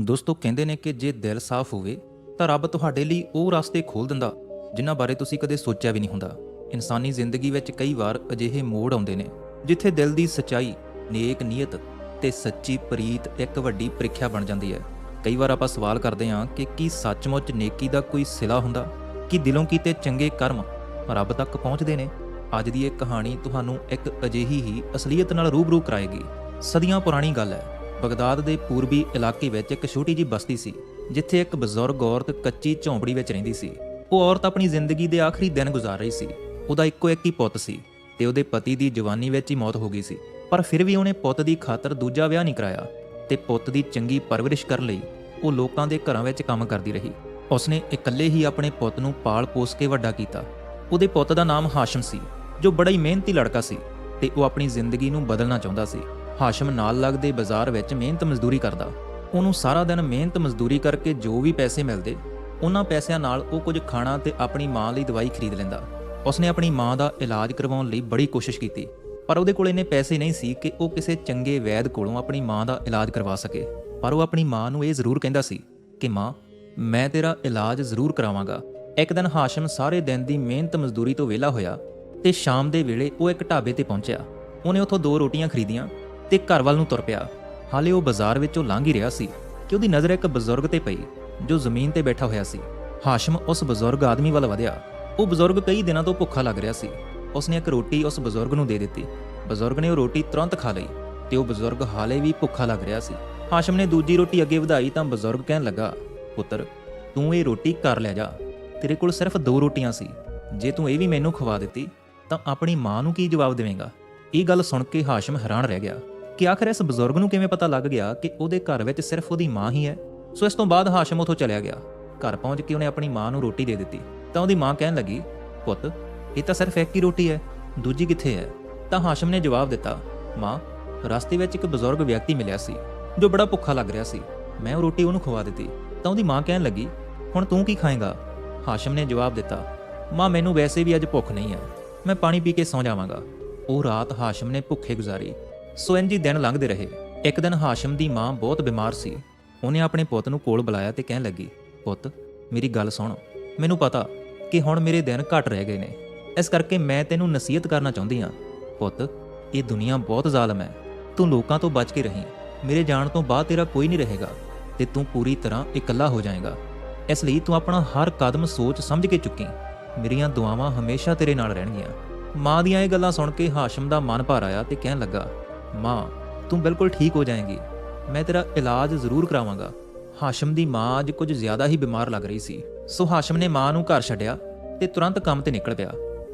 ਦੋਸਤੋ ਕਹਿੰਦੇ ਨੇ ਕਿ ਜੇ ਦਿਲ ਸਾਫ਼ ਹੋਵੇ ਤਾਂ ਰੱਬ ਤੁਹਾਡੇ ਲਈ ਉਹ ਰਸਤੇ ਖੋਲ ਦਿੰਦਾ, ਜਿਨ੍ਹਾਂ ਬਾਰੇ ਤੁਸੀਂ ਕਦੇ ਸੋਚਿਆ ਵੀ ਨਹੀਂ ਹੁੰਦਾ। ਇਨਸਾਨੀ ਜ਼ਿੰਦਗੀ ਵਿੱਚ ਕਈ ਵਾਰ ਅਜਿਹੇ ਮੋੜ ਆਉਂਦੇ ਨੇ, ਜਿੱਥੇ ਦਿਲ ਦੀ ਸਚਾਈ, ਨੇਕ ਨੀਅਤ ਤੇ ਸੱਚੀ ਪ੍ਰੀਤ ਇੱਕ ਵੱਡੀ ਪ੍ਰੀਖਿਆ ਬਣ ਜਾਂਦੀ ਹੈ। ਕਈ ਵਾਰ ਆਪਾਂ ਸਵਾਲ ਕਰਦੇ ਹਾਂ ਕਿ ਕੀ ਸੱਚਮੁੱਚ ਨੇਕੀ ਦਾ ਕੋਈ ਸਿਲਾ ਹੁੰਦਾ, ਕਿ ਦਿਲੋਂ ਕੀਤੇ ਚੰਗੇ ਕਰਮ ਰੱਬ ਤੱਕ ਪਹੁੰਚਦੇ ਨੇ? ਅੱਜ ਦੀ ਇਹ ਕਹਾਣੀ ਤੁਹਾਨੂੰ ਇੱਕ ਅਜਿਹੀ ਹੀ ਅਸਲੀਅਤ ਨਾਲ ਰੂਬਰੂ ਕਰਾਏਗੀ। ਸਦੀਆਂ ਪੁਰਾਣੀ ਗੱਲ ਹੈ। ਬਗਦਾਦ ਦੇ ਪੂਰਬੀ ਇਲਾਕੇ ਵਿੱਚ ਇੱਕ ਛੋਟੀ ਜਿਹੀ ਬਸਤੀ ਸੀ, ਜਿੱਥੇ ਇੱਕ ਬਜ਼ੁਰਗ ਔਰਤ ਕੱਚੀ ਝੌਂਪੜੀ ਵਿੱਚ ਰਹਿੰਦੀ ਸੀ। ਉਹ ਔਰਤ ਆਪਣੀ ਜ਼ਿੰਦਗੀ ਦੇ ਆਖਰੀ ਦਿਨ ਗੁਜ਼ਾਰ ਰਹੀ ਸੀ। ਉਹਦਾ ਇੱਕੋ ਇੱਕ ਹੀ ਪੁੱਤ ਸੀ ਤੇ ਉਹਦੇ ਪਤੀ ਦੀ ਜਵਾਨੀ ਵਿੱਚ ਹੀ ਮੌਤ ਹੋ ਗਈ ਸੀ। ਪਰ ਫਿਰ ਵੀ ਉਹਨੇ ਪੁੱਤ ਦੀ ਖਾਤਰ ਦੂਜਾ ਵਿਆਹ ਨਹੀਂ ਕਰਾਇਆ ਤੇ ਪੁੱਤ ਦੀ ਚੰਗੀ ਪਰਵਰਿਸ਼ ਕਰਨ ਲਈ ਉਹ ਲੋਕਾਂ ਦੇ ਘਰਾਂ ਵਿੱਚ ਕੰਮ ਕਰਦੀ ਰਹੀ। ਉਸਨੇ ਇਕੱਲੇ ਹੀ ਆਪਣੇ ਪੁੱਤ ਨੂੰ ਪਾਲ ਪੋਸ ਕੇ ਵੱਡਾ ਕੀਤਾ। ਉਹਦੇ ਪੁੱਤ ਦਾ ਨਾਮ ਹਾਸ਼ਮ ਸੀ, ਜੋ ਬੜਾ ਹੀ ਮਿਹਨਤੀ ਲੜਕਾ ਸੀ ਤੇ ਉਹ ਆਪਣੀ ਜ਼ਿੰਦਗੀ ਨੂੰ ਬਦਲਣਾ ਚਾਹੁੰਦਾ ਸੀ। ਹਾਸ਼ਮ ਨਾਲ ਲੱਗਦੇ ਬਾਜ਼ਾਰ ਵਿੱਚ ਮਿਹਨਤ ਮਜ਼ਦੂਰੀ ਕਰਦਾ। ਉਹਨੂੰ ਸਾਰਾ ਦਿਨ ਮਿਹਨਤ ਮਜ਼ਦੂਰੀ ਕਰਕੇ ਜੋ ਵੀ ਪੈਸੇ ਮਿਲਦੇ, ਉਹਨਾਂ ਪੈਸਿਆਂ ਨਾਲ ਉਹ ਕੁਝ ਖਾਣਾ ਤੇ ਆਪਣੀ ਮਾਂ ਲਈ ਦਵਾਈ ਖਰੀਦ ਲੈਂਦਾ। ਉਸਨੇ ਆਪਣੀ ਮਾਂ ਦਾ ਇਲਾਜ ਕਰਵਾਉਣ ਲਈ ਬੜੀ ਕੋਸ਼ਿਸ਼ ਕੀਤੀ, ਪਰ ਉਹਦੇ ਕੋਲ ਇੰਨੇ ਪੈਸੇ ਨਹੀਂ ਸੀ ਕਿ ਉਹ ਕਿਸੇ ਚੰਗੇ ਵੈਦ ਕੋਲੋਂ ਆਪਣੀ ਮਾਂ ਦਾ ਇਲਾਜ ਕਰਵਾ ਸਕੇ। ਪਰ ਉਹ ਆਪਣੀ ਮਾਂ ਨੂੰ ਇਹ ਜ਼ਰੂਰ ਕਹਿੰਦਾ ਸੀ ਕਿ, ਮਾਂ, ਮੈਂ ਤੇਰਾ ਇਲਾਜ ਜ਼ਰੂਰ ਕਰਾਵਾਂਗਾ। ਇੱਕ ਦਿਨ ਹਾਸ਼ਮ ਸਾਰੇ ਦਿਨ ਦੀ ਮਿਹਨਤ ਮਜ਼ਦੂਰੀ ਤੋਂ ਵਿਹਲਾ ਹੋਇਆ ਤੇ ਸ਼ਾਮ ਦੇ ਵੇਲੇ ਉਹ ਇੱਕ ਢਾਬੇ ਤੇ ਪਹੁੰਚਿਆ। ਉਹਨੇ ਉੱਥੋਂ ਦੋ ਰੋਟੀਆਂ ਖਰੀਦੀਆਂ ਤੇ ਘਰ ਵੱਲ ਨੂੰ ਤੁਰ ਪਿਆ। ਹਾਲੇ ਉਹ ਬਾਜ਼ਾਰ ਵਿੱਚੋਂ ਲੰਘ ਹੀ ਰਿਹਾ ਸੀ ਕਿ ਉਹਦੀ ਨਜ਼ਰ ਇੱਕ ਬਜ਼ੁਰਗ ਤੇ ਪਈ, ਜੋ ਜ਼ਮੀਨ ਤੇ ਬੈਠਾ ਹੋਇਆ ਸੀ। ਹਾਸ਼ਮ ਉਸ ਬਜ਼ੁਰਗ ਆਦਮੀ ਵੱਲ ਵਧਿਆ। ਉਹ ਬਜ਼ੁਰਗ ਕਈ ਦਿਨਾਂ ਤੋਂ ਭੁੱਖਾ ਲੱਗ ਰਿਹਾ ਸੀ। ਉਸਨੇ ਇੱਕ ਰੋਟੀ ਉਸ ਬਜ਼ੁਰਗ ਨੂੰ ਦੇ ਦਿੱਤੀ। ਬਜ਼ੁਰਗ ਨੇ ਉਹ ਰੋਟੀ ਤੁਰੰਤ ਖਾ ਲਈ ਤੇ ਉਹ ਬਜ਼ੁਰਗ ਹਾਲੇ ਵੀ ਭੁੱਖਾ ਲੱਗ ਰਿਹਾ ਸੀ। ਹਾਸ਼ਮ ਨੇ ਦੂਜੀ ਰੋਟੀ ਅੱਗੇ ਵਧਾਈ ਤਾਂ ਬਜ਼ੁਰਗ ਕਹਿਣ ਲੱਗਾ, ਪੁੱਤਰ, ਤੂੰ ਇਹ ਰੋਟੀ ਕਰ ਲੈ ਜਾ। ਤੇਰੇ ਕੋਲ ਸਿਰਫ ਦੋ ਰੋਟੀਆਂ ਸੀ। ਜੇ ਤੂੰ ਇਹ ਵੀ ਮੈਨੂੰ ਖਵਾ ਦਿੱਤੀ, ਤਾਂ ਆਪਣੀ ਮਾਂ ਨੂੰ ਕੀ ਜਵਾਬ ਦੇਵੇਂਗਾ? ਇਹ ਗੱਲ ਸੁਣ ਕੇ ਹਾਸ਼ਮ ਹੈਰਾਨ ਰਹਿ ਗਿਆ। ਕਿ ਆਖਰ ਇਸ ਬਜ਼ੁਰਗ ਨੂੰ ਕਿਵੇਂ ਪਤਾ ਲੱਗ ਗਿਆ ਕਿ ਉਹਦੇ ਘਰ ਵਿੱਚ ਸਿਰਫ ਉਹਦੀ ਮਾਂ ਹੀ ਹੈ? ਸੋ ਇਸ ਤੋਂ ਬਾਅਦ ਹਾਸ਼ਮ ਉਥੋਂ ਚਲਿਆ ਗਿਆ। ਘਰ ਪਹੁੰਚ ਕੇ ਉਹਨੇ ਆਪਣੀ ਮਾਂ ਨੂੰ ਰੋਟੀ ਦੇ ਦਿੱਤੀ। ਤਾਂ ਉਹਦੀ ਮਾਂ ਕਹਿਣ ਲੱਗੀ, ਪੁੱਤ, ਇਹ ਤਾਂ ਸਿਰਫ ਇੱਕ ਹੀ ਰੋਟੀ ਹੈ, ਦੂਜੀ ਕਿੱਥੇ ਹੈ? ਤਾਂ ਹਾਸ਼ਮ ਨੇ ਜਵਾਬ ਦਿੱਤਾ, ਮਾਂ, ਰਸਤੇ ਵਿੱਚ ਇੱਕ ਬਜ਼ੁਰਗ ਵਿਅਕਤੀ ਮਿਲਿਆ ਸੀ, ਜੋ ਬੜਾ ਭੁੱਖਾ ਲੱਗ ਰਿਹਾ ਸੀ। ਮੈਂ ਉਹ ਰੋਟੀ ਉਹਨੂੰ ਖਵਾ ਦਿੱਤੀ। ਤਾਂ ਉਹਦੀ ਮਾਂ ਕਹਿਣ ਲੱਗੀ, ਹੁਣ ਤੂੰ ਕੀ ਖਾਏਂਗਾ? ਹਾਸ਼ਮ ਨੇ ਜਵਾਬ ਦਿੱਤਾ, ਮਾਂ, ਮੈਨੂੰ ਵੈਸੇ ਵੀ ਅੱਜ ਭੁੱਖ ਨਹੀਂ ਹੈ। ਮੈਂ ਪਾਣੀ ਪੀ ਕੇ ਸੌਂ ਜਾਵਾਂਗਾ। ਉਹ ਰਾਤ ਹਾਸ਼ਮ ਨੇ ਭੁੱਖੇ ਗੁਜ਼ਾਰੀ ਸੋ ਇੰਝ ਹੀ ਦਿਨ ਲੰਘਦੇ ਰਹੇ। ਇੱਕ ਦਿਨ ਹਾਸ਼ਮ ਦੀ ਮਾਂ ਬਹੁਤ ਬਿਮਾਰ ਸੀ। ਉਹਨੇ ਆਪਣੇ ਪੁੱਤ ਨੂੰ ਕੋਲ ਬੁਲਾਇਆ ਤੇ ਕਹਿਣ ਲੱਗੀ, ਪੁੱਤ, ਮੇਰੀ ਗੱਲ ਸੁਣ। ਮੈਨੂੰ ਪਤਾ ਕਿ ਹੁਣ ਮੇਰੇ ਦਿਨ ਘਟ ਰਹਿ ਗਏ ਨੇ। ਇਸ ਕਰਕੇ ਮੈਂ ਤੈਨੂੰ ਨਸੀਹਤ ਕਰਨਾ ਚਾਹੁੰਦੀ ਹਾਂ। ਪੁੱਤ, ਇਹ ਦੁਨੀਆ ਬਹੁਤ ਜ਼ਾਲਮ ਹੈ। ਤੂੰ ਲੋਕਾਂ ਤੋਂ ਬਚ ਕੇ ਰਹੀਂ। ਮੇਰੇ ਜਾਣ ਤੋਂ ਬਾਅਦ ਤੇਰਾ ਕੋਈ ਨਹੀਂ ਰਹੇਗਾ ਤੇ ਤੂੰ ਪੂਰੀ ਤਰ੍ਹਾਂ ਇਕੱਲਾ ਹੋ ਜਾਏਗਾ। ਇਸ ਲਈ ਤੂੰ ਆਪਣਾ ਹਰ ਕਦਮ ਸੋਚ ਸਮਝ ਕੇ ਚੁੱਕੀ। ਮੇਰੀਆਂ ਦੁਆਵਾਂ ਹਮੇਸ਼ਾ ਤੇਰੇ ਨਾਲ ਰਹਿਣਗੀਆਂ। ਮਾਂ ਦੀਆਂ ਇਹ ਗੱਲਾਂ ਸੁਣ ਕੇ ਹਾਸ਼ਮ ਦਾ ਮਨ ਭਰ ਆਇਆ ਤੇ ਕਹਿਣ ਲੱਗਾ ਮਾਂ, ਤੂੰ ਬਿਲਕੁਲ ਠੀਕ ਹੋ ਜਾਏਂਗੀ। ਮੈਂ ਤੇਰਾ ਇਲਾਜ ਜ਼ਰੂਰ ਕਰਾਵਾਂਗਾ। ਹਾਸ਼ਮ ਦੀ ਮਾਂ ਅੱਜ ਕੁਝ ਜ਼ਿਆਦਾ ਹੀ ਬਿਮਾਰ ਲੱਗ ਰਹੀ ਸੀ। ਸੋ ਹਾਸ਼ਮ ਨੇ ਮਾਂ ਨੂੰ ਘਰ ਛੱਡਿਆ ਤੇ ਤੁਰੰਤ ਕੰਮ ਤੇ ਨਿਕਲ ਪਿਆ।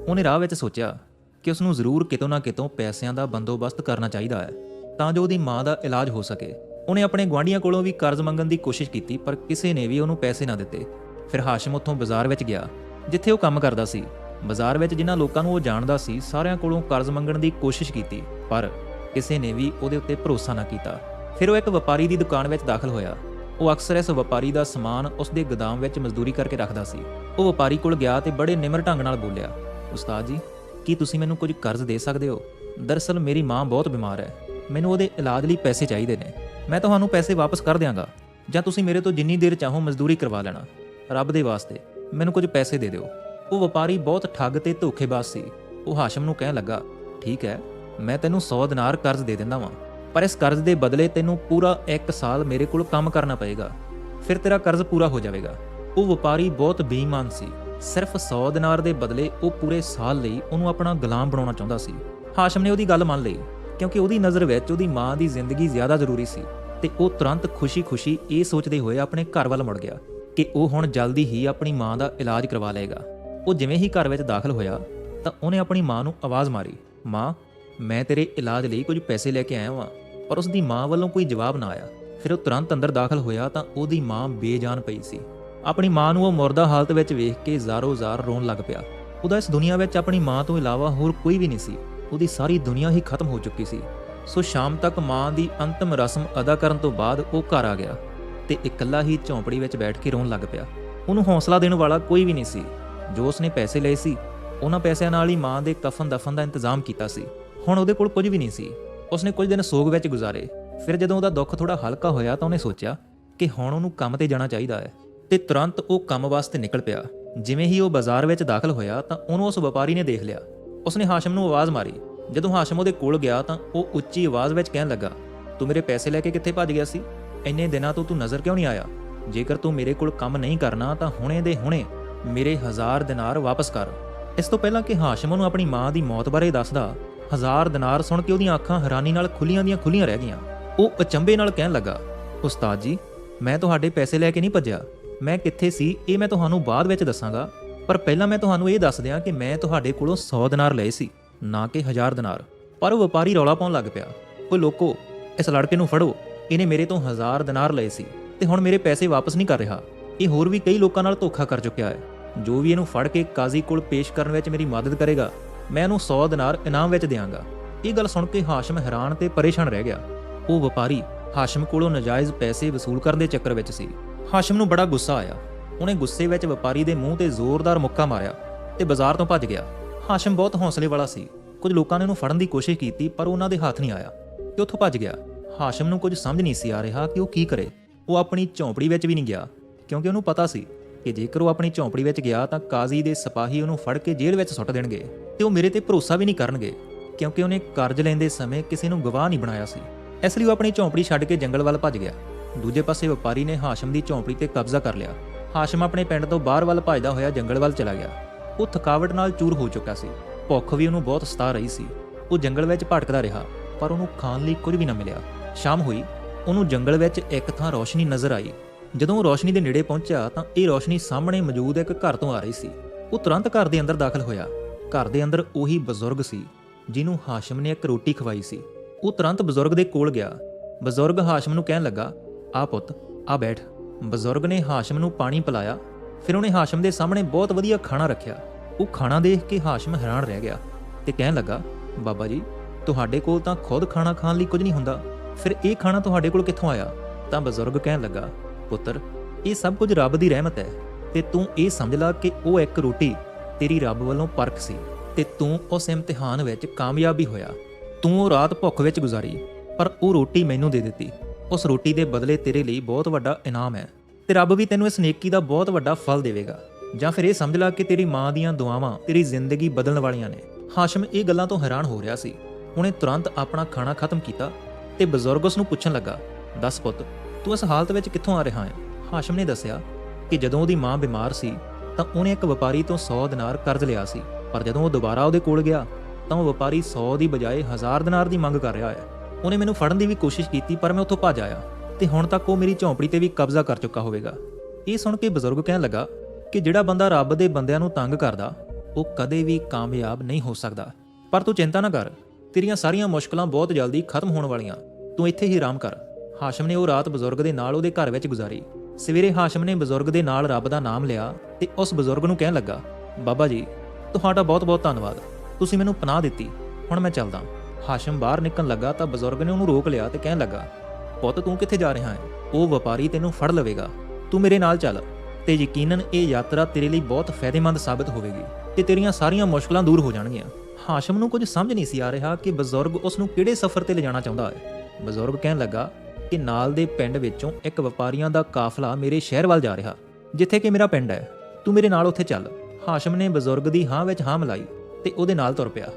ਉਹਨੇ ਰਾਹ ਵਿੱਚ ਸੋਚਿਆ ਕਿ ਉਸ ਨੂੰ ਜ਼ਰੂਰ ਕਿਤੋਂ ਨਾ ਕਿਤੋਂ ਪੈਸਿਆਂ ਦਾ ਬੰਦੋਬਸਤ ਕਰਨਾ ਚਾਹੀਦਾ ਹੈ, ਤਾਂ ਜੋ ਉਹਦੀ ਮਾਂ ਦਾ ਇਲਾਜ ਹੋ ਸਕੇ। ਉਹਨੇ ਆਪਣੇ ਗੁਆਂਢੀਆਂ ਕੋਲੋਂ ਵੀ ਕਰਜ਼ ਮੰਗਣ ਦੀ ਕੋਸ਼ਿਸ਼ ਕੀਤੀ, ਪਰ ਕਿਸੇ ਨੇ ਵੀ ਉਹਨੂੰ ਪੈਸੇ ਨਾ ਦਿੱਤੇ। ਫਿਰ ਹਾਸ਼ਮ ਉੱਥੋਂ ਬਾਜ਼ਾਰ ਵਿੱਚ ਗਿਆ, ਜਿੱਥੇ ਉਹ ਕੰਮ ਕਰਦਾ ਸੀ। ਬਾਜ਼ਾਰ ਵਿੱਚ ਜਿਨ੍ਹਾਂ ਲੋਕਾਂ ਨੂੰ ਉਹ ਜਾਣਦਾ ਸੀ, ਸਾਰਿਆਂ ਕੋਲੋਂ ਕਰਜ਼ ਮੰਗਣ ਦੀ ਕੋਸ਼ਿਸ਼ ਕੀਤੀ, ਪਰ ਕਿਸੇ ਨੇ ਵੀ ਉਹਦੇ ਉੱਤੇ ਭਰੋਸਾ ਨਾ ਕੀਤਾ। ਫਿਰ ਉਹ ਇੱਕ ਵਪਾਰੀ ਦੀ ਦੁਕਾਨ ਵਿੱਚ ਦਾਖਲ ਹੋਇਆ। ਉਹ ਅਕਸਰ ਇਸ ਵਪਾਰੀ ਦਾ ਸਮਾਨ ਉਸ ਦੇ ਗੋਦਾਮ ਵਿੱਚ ਮਜ਼ਦੂਰੀ ਕਰਕੇ ਰੱਖਦਾ ਸੀ। ਉਹ ਵਪਾਰੀ ਕੋਲ ਗਿਆ ਤੇ ਬੜੇ ਨਿਮਰ ਢੰਗ ਨਾਲ ਬੋਲਿਆ, ਉਸਤਾਦ ਜੀ, ਕੀ ਤੁਸੀਂ ਮੈਨੂੰ ਕੁਝ ਕਰਜ਼ ਦੇ ਸਕਦੇ ਹੋ? ਦਰਅਸਲ ਮੇਰੀ ਮਾਂ ਬਹੁਤ ਬਿਮਾਰ ਹੈ। ਮੈਨੂੰ ਉਹਦੇ ਇਲਾਜ ਲਈ ਪੈਸੇ ਚਾਹੀਦੇ ਨੇ। ਮੈਂ ਤੁਹਾਨੂੰ ਪੈਸੇ ਵਾਪਸ ਕਰ ਦਿਆਂਗਾ। ਜਾਂ ਤੁਸੀਂ ਮੇਰੇ ਤੋਂ ਜਿੰਨੀ ਦੇਰ ਚਾਹੋ ਮਜ਼ਦੂਰੀ ਕਰਵਾ ਲੈਣਾ। ਰੱਬ ਦੇ ਵਾਸਤੇ, ਮੈਨੂੰ ਕੁਝ ਪੈਸੇ ਦੇ ਦਿਓ। ਉਹ ਵਪਾਰੀ ਬਹੁਤ ਠੱਗ ਤੇ ਧੋਖੇਬਾਜ਼ ਸੀ। ਉਹ ਹਾਸ਼ਮ ਨੂੰ ਕਹਿਣ ਲੱਗਾ, ਠੀਕ ਹੈ ਮੈਂ ਤੈਨੂੰ 100 ਦਿਨਾਰ ਕਰਜ਼ ਦੇ ਦਿੰਦਾ ਵਾਂ, ਪਰ ਇਸ ਕਰਜ਼ ਦੇ ਬਦਲੇ ਤੈਨੂੰ ਪੂਰਾ 1 ਸਾਲ ਮੇਰੇ ਕੋਲ ਕੰਮ ਕਰਨਾ ਪਏਗਾ। ਫਿਰ ਤੇਰਾ ਕਰਜ਼ ਪੂਰਾ ਹੋ ਜਾਵੇਗਾ। ਉਹ ਵਪਾਰੀ ਬਹੁਤ ਬੇਈਮਾਨ ਸੀ। ਸਿਰਫ 100 ਦਿਨਾਰ ਦੇ ਬਦਲੇ ਉਹ ਪੂਰੇ ਸਾਲ ਲਈ ਉਹਨੂੰ ਆਪਣਾ ਗੁਲਾਮ ਬਣਾਉਣਾ ਚਾਹੁੰਦਾ ਸੀ। ਹਾਸ਼ਮ ਨੇ ਉਹਦੀ ਗੱਲ ਮੰਨ ਲਈ, ਕਿਉਂਕਿ ਉਹਦੀ ਨਜ਼ਰ ਵਿੱਚ ਉਹਦੀ ਮਾਂ ਦੀ ਜ਼ਿੰਦਗੀ ਜ਼ਿਆਦਾ ਜ਼ਰੂਰੀ ਸੀ ਤੇ ਉਹ ਤੁਰੰਤ ਖੁਸ਼ੀ-ਖੁਸ਼ੀ ਇਹ ਸੋਚਦੇ ਹੋਏ ਆਪਣੇ ਘਰ ਵੱਲ ਮੁੜ ਗਿਆ ਕਿ ਉਹ ਹੁਣ ਜਲਦੀ ਹੀ ਆਪਣੀ ਮਾਂ ਦਾ ਇਲਾਜ ਕਰਵਾ ਲਏਗਾ। ਉਹ ਜਿਵੇਂ ਹੀ ਘਰ ਵਿੱਚ ਦਾਖਲ ਹੋਇਆ ਤਾਂ ਉਹਨੇ ਆਪਣੀ ਮਾਂ ਨੂੰ ਆਵਾਜ਼ ਮਾਰੀ, ਮਾਂ ਮੈਂ ਤੇਰੇ ਇਲਾਜ ਲਈ ਕੁਝ ਪੈਸੇ ਲੈ ਕੇ ਆਇਆ ਵਾਂ, ਪਰ ਉਸ ਦੀ ਮਾਂ ਵੱਲੋਂ ਕੋਈ ਜਵਾਬ ਨਾ ਆਇਆ। ਫਿਰ ਉਹ ਤੁਰੰਤ ਅੰਦਰ ਦਾਖਲ ਹੋਇਆ ਤਾਂ ਉਹਦੀ ਮਾਂ ਬੇਜਾਨ ਪਈ ਸੀ। ਆਪਣੀ ਮਾਂ ਨੂੰ ਉਹ ਮੁਰਦਾ ਹਾਲਤ ਵਿੱਚ ਵੇਖ ਕੇ ਜ਼ਾਰੋ-ਜ਼ਾਰ ਰੋਣ ਲੱਗ ਪਿਆ। ਉਹਦਾ ਇਸ ਦੁਨੀਆ ਵਿੱਚ ਆਪਣੀ ਮਾਂ ਤੋਂ ਇਲਾਵਾ ਹੋਰ ਕੋਈ ਵੀ ਨਹੀਂ ਸੀ। ਉਹਦੀ ਸਾਰੀ ਦੁਨੀਆ ਹੀ ਖਤਮ ਹੋ ਚੁੱਕੀ ਸੀ। ਸੋ ਸ਼ਾਮ ਤੱਕ ਮਾਂ ਦੀ ਅੰਤਮ ਰਸਮ ਅਦਾ ਕਰਨ ਤੋਂ ਬਾਅਦ ਉਹ ਘਰ ਆ ਗਿਆ ਤੇ ਇਕੱਲਾ ਹੀ ਝੌਂਪੜੀ ਵਿੱਚ ਬੈਠ ਕੇ ਰੋਣ ਲੱਗ ਪਿਆ। ਉਹਨੂੰ ਹੌਸਲਾ ਦੇਣ ਵਾਲਾ ਕੋਈ ਵੀ ਨਹੀਂ ਸੀ। ਜੋ ਉਸਨੇ ਪੈਸੇ ਲਏ ਸੀ, ਉਹਨਾਂ ਪੈਸਿਆਂ ਨਾਲ ਹੀ ਮਾਂ ਦੇ ਕਫਨ ਦਫਨ ਦਾ ਇੰਤਜ਼ਾਮ ਕੀਤਾ ਸੀ। ਹੁਣ ਉਹਦੇ ਕੋਲ ਕੁਝ ਵੀ ਨਹੀਂ ਸੀ। ਉਸਨੇ ਕੁਝ ਦਿਨ ਸੋਗ ਵਿੱਚ ਗੁਜ਼ਾਰੇ। ਫਿਰ ਜਦੋਂ ਉਹਦਾ ਦੁੱਖ ਥੋੜਾ ਹਲਕਾ ਹੋਇਆ ਤਾਂ ਉਹਨੇ ਸੋਚਿਆ ਕਿ ਹੁਣ ਉਹਨੂੰ ਕੰਮ ਤੇ ਜਾਣਾ ਚਾਹੀਦਾ ਹੈ ਤੇ ਤੁਰੰਤ ਉਹ ਕੰਮ ਵਾਸਤੇ ਨਿਕਲ ਪਿਆ। ਜਿਵੇਂ ਹੀ ਉਹ ਬਾਜ਼ਾਰ ਵਿੱਚ ਦਾਖਲ ਹੋਇਆ ਤਾਂ ਉਹਨੂੰ ਉਸ ਵਪਾਰੀ ਨੇ ਦੇਖ ਲਿਆ। ਉਸਨੇ ਹਾਸ਼ਮ ਨੂੰ ਆਵਾਜ਼ ਮਾਰੀ। ਜਦੋਂ ਹਾਸ਼ਮ ਉਹਦੇ ਕੋਲ ਗਿਆ ਤਾਂ ਉਹ ਉੱਚੀ ਆਵਾਜ਼ ਵਿੱਚ ਕਹਿਣ ਲੱਗਾ, ਤੂੰ ਮੇਰੇ ਪੈਸੇ ਲੈ ਕੇ ਕਿੱਥੇ ਭੱਜ ਗਿਆ ਸੀ? ਇੰਨੇ ਦਿਨਾਂ ਤੋਂ ਤੂੰ ਨਜ਼ਰ ਕਿਉਂ ਨਹੀਂ ਆਇਆ? ਜੇਕਰ ਤੂੰ ਮੇਰੇ ਕੋਲ ਕੰਮ ਨਹੀਂ ਕਰਨਾ ਤਾਂ ਹੁਣੇ ਦੇ ਹੁਣੇ ਮੇਰੇ ਹਜ਼ਾਰ ਦਿਨਾਰ ਵਾਪਸ ਕਰ। ਇਸ ਤੋਂ ਪਹਿਲਾਂ ਕਿ ਹਾਸ਼ਮ ਨੂੰ ਆਪਣੀ ਮਾਂ ਦੀ ਮੌਤ ਬਾਰੇ ਦੱਸਦਾ ਹਜ਼ਾਰ ਦਿਨਾਰ ਸੁਣ ਕੇ ਉਹਦੀਆਂ ਅੱਖਾਂ ਹੈਰਾਨੀ ਨਾਲ ਖੁੱਲੀਆਂ ਦੀਆਂ ਖੁੱਲੀਆਂ ਰਹਿ ਗਈਆਂ। ਉਹ ਅਚੰਭੇ ਨਾਲ ਕਹਿਣ ਲੱਗਾ, ਉਸਤਾਦ ਜੀ, ਮੈਂ ਤੁਹਾਡੇ ਪੈਸੇ ਲੈ ਕੇ ਨਹੀਂ ਭੱਜਿਆ। ਮੈਂ ਕਿੱਥੇ ਸੀ, ਇਹ ਮੈਂ ਤੁਹਾਨੂੰ ਬਾਅਦ ਵਿੱਚ ਦੱਸਾਂਗਾ। ਪਰ ਪਹਿਲਾਂ ਮੈਂ ਤੁਹਾਨੂੰ ਇਹ ਦੱਸ ਦਿਆਂ ਕਿ ਮੈਂ ਤੁਹਾਡੇ ਕੋਲੋਂ 100 ਦਿਨਾਰ ਲਏ ਸੀ, ਨਾ ਕਿ 1000 ਦਿਨਾਰ। ਪਰ ਉਹ ਵਪਾਰੀ ਰੌਲਾ ਪਾਉਣ ਲੱਗ ਪਿਆ। ਉਹ ਲੋਕੋ, ਇਸ ਲੜਕੇ ਨੂੰ ਫੜੋ। ਇਹਨੇ ਮੇਰੇ ਤੋਂ 1000 ਦਿਨਾਰ ਲਏ ਸੀ ਤੇ ਹੁਣ ਮੇਰੇ ਪੈਸੇ ਵਾਪਸ ਨਹੀਂ ਕਰ ਰਿਹਾ। ਇਹ ਹੋਰ ਵੀ ਕਈ ਲੋਕਾਂ ਨਾਲ ਧੋਖਾ ਕਰ ਚੁੱਕਿਆ ਹੈ। ਜੋ ਵੀ ਇਹਨੂੰ ਫੜ ਕੇ ਕਾਜ਼ੀ ਕੋਲ ਪੇਸ਼ ਕਰਨ ਵਿੱਚ ਮੇਰੀ ਮਦਦ ਕਰੇਗਾ ਮੈਂ ਉਹਨੂੰ 100 ਦਿਨਾਰ ਇਨਾਮ ਵਿੱਚ ਦੇਵਾਂਗਾ ਇਹ ਗੱਲ ਸੁਣ ਕੇ ਹਾਸ਼ਮ ਹੈਰਾਨ ਤੇ ਪਰੇਸ਼ਾਨ ਰਹਿ ਗਿਆ। ਉਹ ਵਪਾਰੀ ਹਾਸ਼ਮ ਕੋਲੋਂ ਨਜਾਇਜ਼ ਪੈਸੇ ਵਸੂਲ ਕਰਨ ਦੇ ਚੱਕਰ ਵਿੱਚ ਸੀ। ਹਾਸ਼ਮ ਨੂੰ ਬੜਾ ਗੁੱਸਾ ਆਇਆ। ਉਹਨੇ ਗੁੱਸੇ ਵਿੱਚ ਵਪਾਰੀ ਦੇ ਮੂੰਹ ਤੇ ਜ਼ੋਰਦਾਰ ਮੁੱਕਾ ਮਾਰਿਆ ਤੇ ਬਾਜ਼ਾਰ ਤੋਂ ਭੱਜ ਗਿਆ। ਹਾਸ਼ਮ ਬਹੁਤ ਹੌਸਲੇ ਵਾਲਾ ਸੀ। ਕੁਝ ਲੋਕਾਂ ਨੇ ਉਹਨੂੰ ਫੜਨ ਦੀ ਕੋਸ਼ਿਸ਼ ਕੀਤੀ, ਪਰ ਉਹਨਾਂ ਦੇ ਹੱਥ ਨਹੀਂ ਆਇਆ ਤੇ ਉੱਥੋਂ ਭੱਜ ਗਿਆ। ਹਾਸ਼ਮ ਨੂੰ ਕੁਝ ਸਮਝ ਨਹੀਂ ਸੀ ਆ ਰਿਹਾ ਕਿ ਉਹ ਕੀ ਕਰੇ। ਉਹ ਆਪਣੀ ਝੌਂਪੜੀ ਵਿੱਚ ਵੀ ਨਹੀਂ ਗਿਆ, ਕਿਉਂਕਿ ਉਹਨੂੰ ਪਤਾ ਸੀ ਕਿ ਜੇਕਰ ਉਹ ਆਪਣੀ ਝੌਂਪੜੀ ਵਿੱਚ ਗਿਆ ਤਾਂ ਕਾਜ਼ੀ ਦੇ ਸਿਪਾਹੀ ਉਹਨੂੰ ਫੜ ਕੇ ਜੇਲ੍ਹ ਵਿੱਚ ਸੁੱਟ ਦੇਣਗੇ। ਤੇ ਉਹ ਮੇਰੇ ਤੇ ਭਰੋਸਾ ਵੀ ਨਹੀਂ ਕਰਨਗੇ, ਕਿਉਂਕਿ ਉਹਨੇ ਕਰਜ਼ ਲੈਂਦੇ ਸਮੇਂ ਕਿਸੇ ਨੂੰ ਗਵਾਹ ਨਹੀਂ ਬਣਾਇਆ ਸੀ। ਇਸ ਲਈ ਉਹ ਆਪਣੀ ਝੌਂਪੜੀ ਛੱਡ ਕੇ ਜੰਗਲ ਵੱਲ ਭੱਜ ਗਿਆ। ਦੂਜੇ ਪਾਸੇ ਵਪਾਰੀ ਨੇ ਹਾਸ਼ਮ ਦੀ ਝੌਂਪੜੀ ਤੇ ਕਬਜ਼ਾ ਕਰ ਲਿਆ। ਹਾਸ਼ਮ ਆਪਣੇ ਪਿੰਡ ਤੋਂ ਬਾਹਰ ਵੱਲ ਭੱਜਦਾ ਹੋਇਆ ਜੰਗਲ ਵੱਲ ਚਲਾ ਗਿਆ। ਉਹ ਥਕਾਵਟ ਨਾਲ ਚੂਰ ਹੋ ਚੁੱਕਾ ਸੀ। ਭੁੱਖ ਵੀ ਉਹਨੂੰ ਬਹੁਤ ਸਤਾ ਰਹੀ ਸੀ। ਉਹ ਜੰਗਲ ਵਿੱਚ ਭਟਕਦਾ ਰਿਹਾ, ਪਰ ਉਹਨੂੰ ਖਾਣ ਲਈ ਕੁਝ ਵੀ ਨਾ ਮਿਲਿਆ। ਸ਼ਾਮ ਹੋਈ, ਉਹਨੂੰ ਜੰਗਲ ਵਿੱਚ ਇੱਕ ਥਾਂ ਰੌਸ਼ਨੀ ਨਜ਼ਰ ਆਈ। ਜਦੋਂ ਉਹ ਰੌਸ਼ਨੀ ਦੇ ਨੇੜੇ ਪਹੁੰਚਿਆ ਤਾਂ ਇਹ ਰੌਸ਼ਨੀ ਸਾਹਮਣੇ ਮੌਜੂਦ ਇੱਕ ਘਰ ਤੋਂ ਆ ਰਹੀ ਸੀ। ਉਹ ਤੁਰੰਤ ਘਰ ਦੇ ਅੰਦਰ ਦਾਖਲ ਹੋਇਆ। ਘਰ ਦੇ ਅੰਦਰ ਉਹੀ ਬਜ਼ੁਰਗ ਸੀ, ਜਿਹਨੂੰ ਹਾਸ਼ਮ ਨੇ ਇੱਕ ਰੋਟੀ ਖਵਾਈ ਸੀ। ਉਹ ਤੁਰੰਤ ਬਜ਼ੁਰਗ ਦੇ ਕੋਲ ਗਿਆ। ਬਜ਼ੁਰਗ ਹਾਸ਼ਮ ਨੂੰ ਕਹਿਣ ਲੱਗਾ, ਆ ਪੁੱਤ, ਆ ਬੈਠ। ਬਜ਼ੁਰਗ ਨੇ ਹਾਸ਼ਮ ਨੂੰ ਪਾਣੀ ਪਿਲਾਇਆ। ਫਿਰ ਉਹਨੇ ਹਾਸ਼ਮ ਦੇ ਸਾਹਮਣੇ ਬਹੁਤ ਵਧੀਆ ਖਾਣਾ ਰੱਖਿਆ। ਉਹ ਖਾਣਾ ਦੇਖ ਕੇ ਹਾਸ਼ਮ ਹੈਰਾਨ ਰਹਿ ਗਿਆ ਤੇ ਕਹਿਣ ਲੱਗਾ, ਬਾਬਾ ਜੀ, ਤੁਹਾਡੇ ਕੋਲ ਤਾਂ ਖੁਦ ਖਾਣਾ ਖਾਣ ਲਈ ਕੁਝ ਨਹੀਂ ਹੁੰਦਾ। ਫਿਰ ਇਹ ਖਾਣਾ ਤੁਹਾਡੇ ਕੋਲ ਕਿੱਥੋਂ ਆਇਆ? ਤਾਂ ਬਜ਼ੁਰਗ ਕਹਿਣ ਲੱਗਾ, ਪੁੱਤਰ, ਇਹ ਸਭ ਕੁਝ ਰੱਬ ਦੀ ਰਹਿਮਤ ਹੈ ਤੇ ਤੂੰ ਇਹ ਸਮਝ ਲੈ ਕਿ ਉਹ ਇੱਕ ਰੋਟੀ ਤੇਰੀ ਰੱਬ ਵੱਲੋਂ ਪਰਖ ਸੀ ਤੇ ਤੂੰ ਉਸ ਇਮਤਿਹਾਨ ਵਿੱਚ ਕਾਮਯਾਬ ਵੀ ਹੋਇਆ। ਤੂੰ ਉਹ ਰਾਤ ਭੁੱਖ ਵਿੱਚ ਗੁਜ਼ਾਰੀ, ਪਰ ਉਹ ਰੋਟੀ ਮੈਨੂੰ ਦੇ ਦਿੱਤੀ। ਉਸ ਰੋਟੀ ਦੇ ਬਦਲੇ ਤੇਰੇ ਲਈ ਬਹੁਤ ਵੱਡਾ ਇਨਾਮ ਹੈ ਤੇ ਰੱਬ ਵੀ ਤੈਨੂੰ ਇਸ ਨੇਕੀ ਦਾ ਬਹੁਤ ਵੱਡਾ ਫਲ ਦੇਵੇਗਾ। ਜਾਂ ਫਿਰ ਇਹ ਸਮਝ ਲੈ ਕਿ ਤੇਰੀ ਮਾਂ ਦੀਆਂ ਦੁਆਵਾਂ ਤੇਰੀ ਜ਼ਿੰਦਗੀ ਬਦਲਣ ਵਾਲੀਆਂ ਨੇ। ਹਾਸ਼ਮ ਇਹ ਗੱਲਾਂ ਤੋਂ ਹੈਰਾਨ ਹੋ ਰਿਹਾ ਸੀ। ਉਹਨੇ ਤੁਰੰਤ ਆਪਣਾ ਖਾਣਾ ਖਤਮ ਕੀਤਾ ਤੇ ਬਜ਼ੁਰਗ ਉਸ ਨੂੰ ਪੁੱਛਣ ਲੱਗਾ, ਦੱਸ ਪੁੱਤ, ਤੂੰ ਇਸ ਹਾਲਤ ਵਿੱਚ ਕਿੱਥੋਂ ਆ ਰਿਹਾ ਹੈ? ਹਾਸ਼ਮ ਨੇ ਦੱਸਿਆ ਕਿ ਜਦੋਂ ਉਹਦੀ ਮਾਂ ਬਿਮਾਰ ਸੀ ਤਾਂ ਉਹਨੇ ਇੱਕ ਵਪਾਰੀ ਤੋਂ 100 ਦਿਨਾਰ ਕਰਜ਼ ਲਿਆ ਸੀ। ਪਰ ਜਦੋਂ ਉਹ ਦੁਬਾਰਾ ਉਹਦੇ ਕੋਲ ਗਿਆ, ਤਾਂ ਉਹ ਵਪਾਰੀ 100 ਦੀ ਬਜਾਏ 1000 ਦਿਨਾਰ ਦੀ ਮੰਗ ਕਰ ਰਿਹਾ ਹੈ। ਉਹਨੇ ਮੈਨੂੰ ਫੜਨ ਦੀ ਵੀ ਕੋਸ਼ਿਸ਼ ਕੀਤੀ, ਪਰ ਮੈਂ ਉੱਥੋਂ ਭੱਜ ਆਇਆ ਤੇ ਹੁਣ ਤੱਕ ਉਹ ਮੇਰੀ ਝੌਂਪੜੀ ਤੇ ਵੀ ਕਬਜ਼ਾ ਕਰ ਚੁੱਕਾ ਹੋਵੇਗਾ। ਇਹ ਸੁਣ ਕੇ ਬਜ਼ੁਰਗ ਕਹਿਣ ਲੱਗਾ ਕਿ ਜਿਹੜਾ ਬੰਦਾ ਰੱਬ ਦੇ ਬੰਦਿਆਂ ਨੂੰ ਤੰਗ ਕਰਦਾ, ਉਹ ਕਦੇ ਵੀ ਕਾਮਯਾਬ ਨਹੀਂ ਹੋ ਸਕਦਾ। ਪਰ ਤੂੰ ਚਿੰਤਾ ਨਾ ਕਰ, ਤੇਰੀਆਂ ਸਾਰੀਆਂ ਮੁਸ਼ਕਲਾਂ ਬਹੁਤ ਜਲਦੀ ਖਤਮ ਹੋਣ ਵਾਲੀਆਂ। ਤੂੰ ਇੱਥੇ ਹੀ ਆਰਾਮ ਕਰ। ਹਾਸ਼ਮ ਨੇ ਉਹ ਰਾਤ ਬਜ਼ੁਰਗ ਦੇ ਨਾਲ ਉਹਦੇ ਘਰ ਵਿੱਚ ਗੁਜ਼ਾਰੀ। ਸਵੇਰੇ ਹਾਸ਼ਮ ਨੇ ਬਜ਼ੁਰਗ ਦੇ ਨਾਲ ਰੱਬ ਦਾ ਨਾਮ ਲਿਆ ਤੇ ਉਸ ਬਜ਼ੁਰਗ ਨੂੰ ਕਹਿਣ ਲੱਗਾ, ਬਾਬਾ ਜੀ, ਤੁਹਾਡਾ ਬਹੁਤ-ਬਹੁਤ ਧੰਨਵਾਦ। ਤੁਸੀਂ ਮੈਨੂੰ ਪਨਾਹ ਦਿੱਤੀ। ਹੁਣ ਮੈਂ ਚੱਲਦਾ ਹਾਸ਼ਮ ਬਾਹਰ ਨਿਕਲਣ ਲੱਗਾ ਤਾਂ ਬਜ਼ੁਰਗ ਨੇ ਉਹਨੂੰ ਰੋਕ ਲਿਆ ਤੇ ਕਹਿਣ ਲੱਗਾ, ਪੁੱਤ, ਤੂੰ ਕਿੱਥੇ ਜਾ ਰਿਹਾ ਹੈ? ਉਹ ਵਪਾਰੀ ਤੈਨੂੰ ਫੜ ਲਵੇਗਾ। ਤੂੰ ਮੇਰੇ ਨਾਲ ਚੱਲ ਤੇ ਯਕੀਨਨ ਇਹ ਯਾਤਰਾ ਤੇਰੇ ਲਈ ਬਹੁਤ ਫਾਇਦੇਮੰਦ ਸਾਬਤ ਹੋਵੇਗੀ ਤੇ ਤੇਰੀਆਂ ਸਾਰੀਆਂ ਮੁਸ਼ਕਲਾਂ ਦੂਰ ਹੋ ਜਾਣਗੀਆਂ। ਹਾਸ਼ਮ ਨੂੰ ਕੁਝ ਸਮਝ ਨਹੀਂ ਸੀ ਆ ਰਿਹਾ ਕਿ ਬਜ਼ੁਰਗ ਉਸ ਨੂੰ ਕਿਹੜੇ ਸਫ਼ਰ ਤੇ ਲਿਜਾਣਾ ਚਾਹੁੰਦਾ ਹੈ। ਬਜ਼ੁਰਗ ਕਹਿਣ ਲੱਗਾ ਕਿ ਨਾਲ ਦੇ ਪਿੰਡ ਵਿੱਚੋਂ ਇੱਕ ਵਪਾਰੀਆਂ ਦਾ ਕਾਫਲਾ ਮੇਰੇ ਸ਼ਹਿਰ ਵੱਲ ਜਾ ਰਿਹਾ। ਜਿੱਥੇ ਕਿ ਮੇਰਾ ਪਿੰਡ ਹੈ। ਤੂੰ ਮੇਰੇ ਨਾਲ ਉੱਥੇ ਚੱਲ। ਹਾਸ਼ਮ ਨੇ ਬਜ਼ੁਰਗ ਦੀ ਹਾਂ ਵਿੱਚ ਹਾਂ ਮਿਲਾਈ ਤੇ ਉਹਦੇ ਨਾਲ ਤੁਰ ਪਿਆ।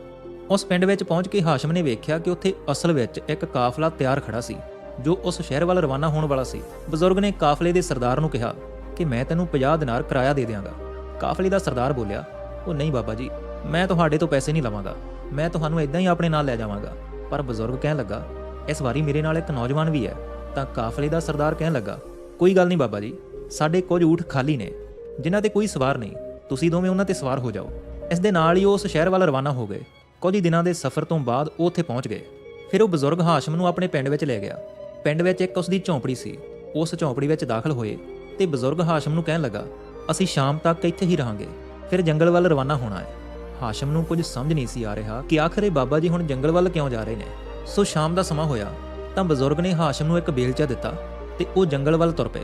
ਉਸ ਪਿੰਡ ਵਿੱਚ ਪਹੁੰਚ ਕੇ ਹਾਸ਼ਮ ਨੇ ਵੇਖਿਆ ਕਿ ਉੱਥੇ ਅਸਲ ਵਿੱਚ ਇੱਕ ਕਾਫਲਾ ਤਿਆਰ ਖੜਾ ਸੀ, ਜੋ ਉਸ ਸ਼ਹਿਰ ਵੱਲ ਰਵਾਨਾ ਹੋਣ ਵਾਲਾ ਸੀ। ਬਜ਼ੁਰਗ ਨੇ ਕਾਫਲੇ ਦੇ ਸਰਦਾਰ ਨੂੰ ਕਿਹਾ ਕਿ ਮੈਂ ਤੈਨੂੰ 50 ਦਿਨਾਰ ਕਿਰਾਇਆ ਦੇ ਦਿਆਂਗਾ। ਕਾਫਲੇ ਦਾ ਸਰਦਾਰ ਬੋਲਿਆ, ਉਹ ਨਹੀਂ ਬਾਬਾ ਜੀ, ਮੈਂ ਤੁਹਾਡੇ ਤੋਂ ਪੈਸੇ ਨਹੀਂ ਲਵਾਂਗਾ। ਮੈਂ ਤੁਹਾਨੂੰ ਇਦਾਂ ਹੀ ਆਪਣੇ ਨਾਲ ਲੈ ਜਾਵਾਂਗਾ। ਪਰ ਬਜ਼ੁਰਗ ਕਹਿਣ ਲੱਗਾ ਇਸ ਵਾਰੀ ਮੇਰੇ ਨਾਲ ਇੱਕ ਨੌਜਵਾਨ ਵੀ ਹੈ। ਤਾਂ ਕਾਫਲੇ ਦਾ ਸਰਦਾਰ ਕਹਿਣ ਲੱਗਾ, ਕੋਈ ਗੱਲ ਨਹੀਂ ਬਾਬਾ ਜੀ, ਸਾਡੇ ਕੁਝ ਊਠ ਖਾਲੀ ਨੇ, ਜਿਨ੍ਹਾਂ ਤੇ ਕੋਈ ਸਵਾਰ ਨਹੀਂ। ਤੁਸੀਂ ਦੋਵੇਂ ਉਹਨਾਂ ਤੇ ਸਵਾਰ ਹੋ ਜਾਓ। ਇਸ ਦੇ ਨਾਲ ਹੀ ਉਹ ਉਸ ਸ਼ਹਿਰ ਵੱਲ ਰਵਾਨਾ ਹੋ ਗਏ। ਕੁਝ ਹੀ ਦਿਨਾਂ ਦੇ ਸਫ਼ਰ ਤੋਂ ਬਾਅਦ ਉਹ ਉੱਥੇ ਪਹੁੰਚ ਗਏ। ਫਿਰ ਉਹ ਬਜ਼ੁਰਗ ਹਾਸ਼ਮ ਨੂੰ ਆਪਣੇ ਪਿੰਡ ਵਿੱਚ ਲੈ ਗਿਆ। ਪਿੰਡ ਵਿੱਚ ਇੱਕ ਉਸ ਦੀ ਝੌਂਪੜੀ ਸੀ। ਉਸ ਝੌਂਪੜੀ ਵਿੱਚ ਦਾਖਲ ਹੋਏ ਤੇ ਬਜ਼ੁਰਗ ਹਾਸ਼ਮ ਨੂੰ ਕਹਿਣ ਲੱਗਾ, ਅਸੀਂ ਸ਼ਾਮ ਤੱਕ ਇੱਥੇ ਹੀ ਰਹਾਂਗੇ। ਫਿਰ ਜੰਗਲ ਵੱਲ ਰਵਾਨਾ ਹੋਣਾ ਹੈ। ਹਾਸ਼ਮ ਨੂੰ ਕੁਝ ਸਮਝ ਨਹੀਂ ਸੀ ਆ ਰਿਹਾ ਕਿ ਆਖਰ ਬਾਬਾ ਜੀ ਹੁਣ ਜੰਗਲ ਵੱਲ ਕਿਉਂ ਜਾ ਰਹੇ ਨੇ। ਸੋ ਸ਼ਾਮ ਦਾ ਸਮਾਂ ਹੋਇਆ, ਤਾਂ ਬਜ਼ੁਰਗ ਨੇ ਹਾਸ਼ਮ ਨੂੰ ਇੱਕ ਬੇਲਚਾ ਦਿੱਤਾ ਤੇ ਉਹ ਜੰਗਲ ਵੱਲ ਤੁਰ ਪਏ।